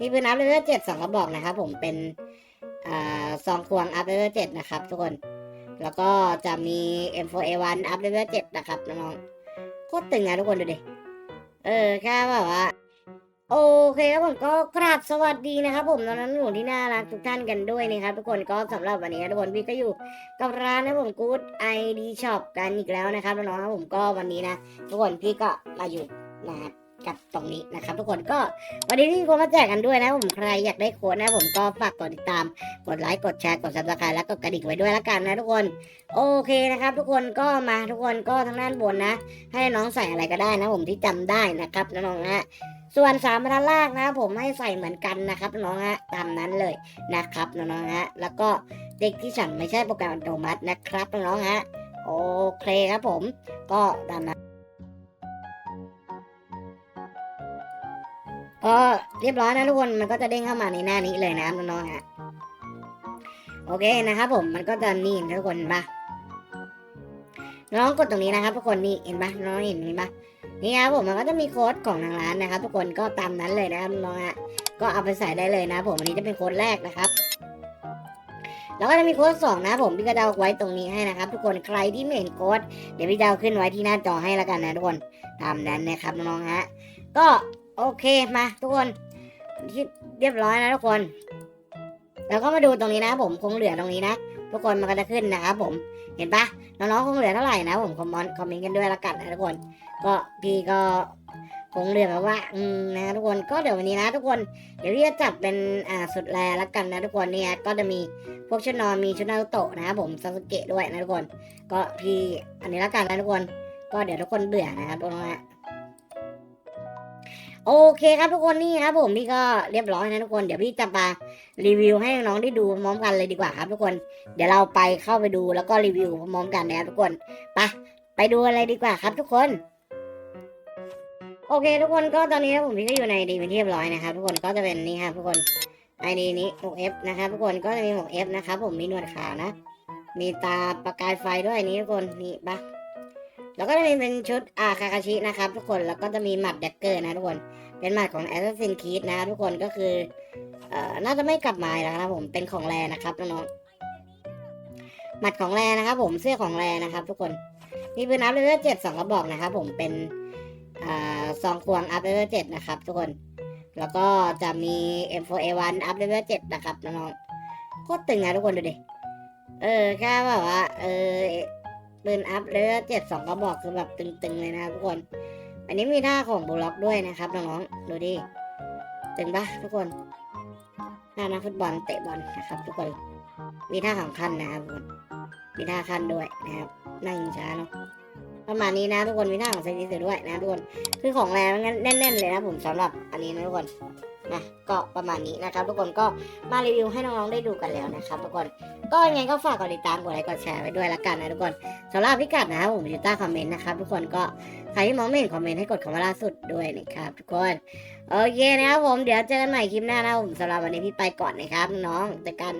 มีปืนอัพเลเวลเจ็ดสองกระบอกนะครับ ผมเป็นอซองควงอัพเลเวลเจ็ดนะครับ ทุกคน แล้วก็จะมี M4A1 อัพเลเวลเจ็ดนะครับน้องๆโคตรตึงนะทุกคนดูดิเออแค่แบบว่าโอเคครับผมก็กราบสวัสดีนะครับ ผมตอนนั้นหนูที่น่ารักทุกท่านกันด้วยนะครับทุกคนก็สำหรับวันนี้ทุกคนพี่ก็อยู่กับร้านนะผมกู๊ดไอดีช็อปกันอีกแล้วนะครับน้องๆครับผมก็วันนี้นะ ทุกคนพี่ก็มาอยู่นะครับ กับตรงนี้นะครับ ทุกคนก็วันนี้พี่ก็มาแจกกันด้วยนะผมใครอยากได้โค้ดนะผมก็ฝากกดติดตาม กดไลค์กดแชร์กดซับสไครต์แล้วก็กระดิ่งไว้ด้วยละกันนะทุกคนโอเคนะครับ ทุกคนก็มาทุกคนก็ทางด้านบนนะ ให้น้องใส่อะไรก็ได้นะผมที่จำได้นะครับน้องๆฮะส่วนสามบรรทัดแรกนะผมให้ใส่เหมือนกันนะครับน้องฮะตามนั้นเลยนะครับน้องฮะแล้วก็เด็กที่สั่งไม่ใช่โปรแกรมอัตโนมัตินะครับน้องฮะโอเคครับผมก็ตามนั้น็เรียบร้อยนะทุกคนมันก็จะเด้งเข้ามาในหน้านี้เลยนะน้องๆฮะโอเคนะครับผมมันก็จะนี่ทุกคนปะน้องกดตรงนี้นะครับทุกคนนี่เห็นปะน้องเห็นนี่ปะนี่ครับผมมันก็จะมีโค้ดของทางร้านนะครับ ทุกคนก็ตามนั้นเลยนะครับน้องฮะก็เอาไปใส่ได้เลยนะผมอันนี้จะเป็นโค้ดแรกนะครับแล้วก็จะมีโค้ดสองนะผมพี่ก็จะเอาไว้ตรงนี้ให้นะครับ ทุกคนใครที่ไม่เห็นโค้ดเดี๋ยวพี่จะเอาขึ้นไว้ที่หน้าจอให้แล้วกันนะทุกคนตามนั้นนะครับน้องๆฮะก็ โอเคมาทุกคนที่เรียบร้อยนะทุกคน แล้วก็มาดูตรงนี้นะผมคงเหลือตรงนี้นะทุกคนมันก็จะขึ้นนะครับผมเห็นปะน้องๆคงเหลือเท่าไหร่นะผมคอมเมนคอมเมนต์กันด้วยละกันนะทุกคน ก็พี่ก็คงเหลือแบบว่าอืมนะทุกคนก็เดี๋ยววันนี้นะ ทุกคนเดี๋ยวพี่จะจัดเป็นอ่าสุดแรละกันนะทุกคนเนี่ยก็จะมีพวกชุดนอนมีชุดนารูโตะนะครับผมซาสึเกะด้วยนะทุกคน ก็พี่อันนี้ละกันนะทุกคน ก็เดี๋ยวทุกคนเบื่อนะครับทุกคนฮะ โอเคครับทุกคนนี่ครับผมพี่ก็เรียบร้อยนะทุกคนเดี๋ยวพี่จะมารีวิวให้น้องๆได้ดูพร้อมกันเลยดีกว่าครับทุกคน เดี๋ยวเราไปเข้าไปดูแล้วก็รีวิวพร้อมกันนะครับทุกคนไปไปดูอะไรดีกว่าครับทุกคน โอเค ทุกคนก็ตอนนี้ผมพี่ก็อยู่ในดีเป็นที่เรียบร้อยนะครับทุกคนก็จะเป็นนี่ครับทุกคนไอดีนี้ 6F นะครับทุกคนก็จะมี 6F นะครับผมมีหนวดขานะ มีตาประกายไฟด้วยนี่ทุกคนนี่ปะ แล้วก็จะมีเป็นชุดอาคาคาชินะครับทุกคนแล้วก็จะมีหมัดแดกเกอร์นะทุกคนเป็นหมัดของ Assassin's Creed นะทุกคนก็คือเอ่อน่าจะไม่กลับมาแล้วนะครับผมเป็นของแรนะครับน้องๆหมัดของแรนะครับผมเสื้อของแรนะครับ ทุกคนมีปืนอัพเลเวลเจ็ดสองกระบอกนะครับผมเป็นอ่าซองควงอัพเลเวลเจ็ดนะครับทุกคนแล้วก็จะมี M4A1 อัพเลเวล7นะครับน้องๆโคตรตึงนะทุกคนดูดิเออแค่แบบว่าเออ ปืนอัพเลเวล7สองกระบอกคือแบบตึงๆเลยนะครับทุกคน อันนี้มีท่าของบูล็อกด้วยนะครับน้องๆดูดิตึงปะทุกคนท่านักฟุตบอลเตะบอลนะครับ ทุกคนมีท่าของขั้นนะครับทุกคนมีท่าขั้นด้วยนะครับนั่งช้าเนาะประมาณนี้นะทุกคนมีหน้าของเซนิสด้วยนะทุกคนคือของแรงงั้นแน่นๆเลยนะผมสำหรับอันนี้นะทุกคน นะก็ประมาณนี้นะครับ ทุกคนก็มารีวิวให้น้องๆได้ดูกันแล้วนะครับทุกคนก็ยังไงก็ฝากกดติดตามกดไลค์กดแชร์ไว้ด้วยละกันนะทุกคนสำหรับพิกัดนะครับผมอยู่ใต้คอมเมนต์นะครับทุกคนก็ใครที่มองไม่เห็นคอมเมนต์ให้กดคำว่าล่าสุดด้วยนะครับทุกคนโอเคนะครับผมเดี๋ยวเจอกันใหม่คลิปหน้านะผมสำหรับวันนี้พี่ไปก่อนนะครับน้องเจอกัน